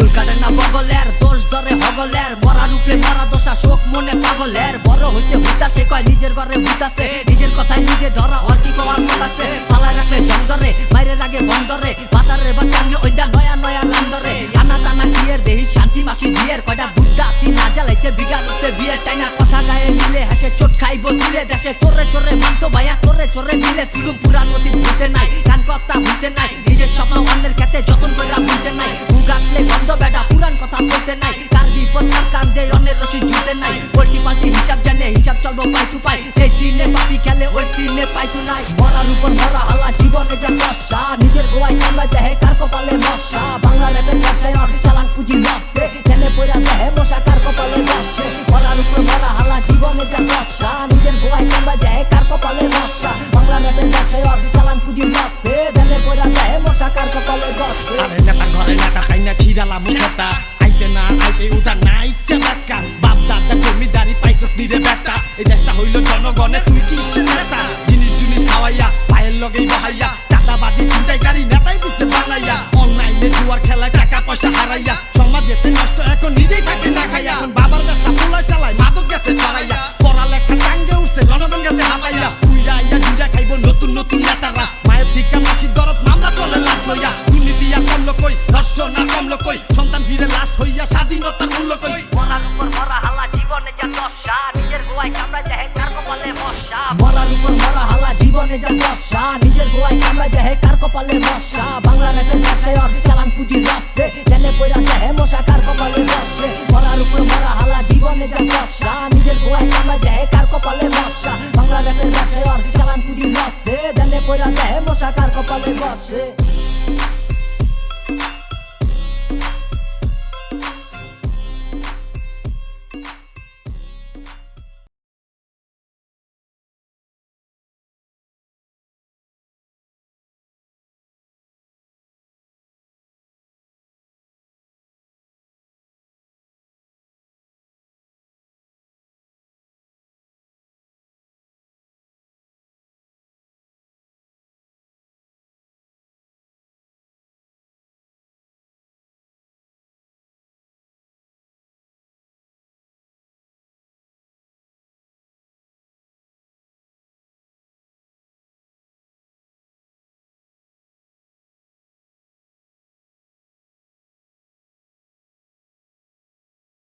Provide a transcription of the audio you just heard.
চুল না বগলের, দোষ ধরে হগলের। মরা রূপে মরা দোষা শোক মনে পাগলের। বড় হইছে হুতাসে কয় নিজের ঘরে ভূতাসে নিজের কথায় নিজে ধরা আর কি কওয়ার মত আছে। পালায় রাখলে জং ধরে মাইরে রাগে বন্ধরে বাতারে বা চাঙ্গে ওইটা নয়া নয়া লান্দরে। আনা টানা বিয়ের দেহি, শান্তি মাসি বিয়ের। কয়টা বুদ্ধা তিন না জ্বালাইতে বিঘা লুকছে বিয়ের টাইনা। কথা গায়ে মিলে হাসে, চোট খাইব দিলে দেশে। চোরে চোরে মানতো ভাইয়া চোরে চোরে মিলে। শুধু পুরান অতীত ভুলতে নাই কান কথা ভুলতে নাই। নিজের স্বপ্ন চলবো পাই টু পাই সেই সিনে পাপি খেলে ওই সিনে পাই টু নাই। মরার উপর মরা হালা, জীবনে যা নিজের গোয়ায় কামড়া দেহে কার কপালে মশা। বাংলা র্যাপের ব্যবসায় আর চালান পুঁজি টেনে পয়রা দেহে মশা, কার কপালে মরার উপর মরা হালা, জীবনে যা দশা নিজের গোয়ায় কামড়া দেহে কার কপালে মশা? বাংলা র্যাপের ব্যবসায় চালান পুঁজি লসে টেনে পয়রা দেহে মশা, কার কপালে আরে নেতা, ঘরে নেতা, তাই না ছিড়ালা আইতে না আইতে উঠা না। লগেই বহাইয়া চাঁদাবাজি ছিনতাইকারী নেতাই দিছে বানাইয়া। অনলাইনে জুয়ার খেলায় টাকা পয়সা হারাইয়া। সমাজেতে নষ্ট এখন নিজেই থাকে না খাইয়া। এখন বাবার ব্যবসা পোলায় চালায় মাদক গেছে চড়াইয়া। পড়ালেখা চাঙ্গে উঠছে জনগণ গেছে হামাইয়া উইরা আইয়া জুইরা খাইব নতুন নতুন নেতারা। মায়ের থেকে মাসির দরদ মামলা চলে লাশ লইয়া। দুর্নীতি আর কম লোকই ধর্ষণ আর কম লোকই সন্তান ফিরে লাশ হইয়া স্বাধীনতার মূল্য কই মরার উপর মরা হালা জীবনে যা দশা। নিজের গোয়ায় কামড়া দেহে কার কপালে মশা মরার উপর মরা হালা জীবনে যা দশা নিজের গোয়ায় কামরা দেহে কার কপালে মশা? বাংলা র্যাপের কাছে আর চালান পুঁজি লসে জেনে পয়রা দেহে মশা কার কপালে বসে মরার উপর মরা হালা, জীবনে যা দশা নিজের গোয়ায় কামরা দেহে কার কপালে মশা? বাংলা র্যাপের কাছে আর চালান পুঁজি লসে জেনে পয়রা দেহে মশা কার কপালে বসে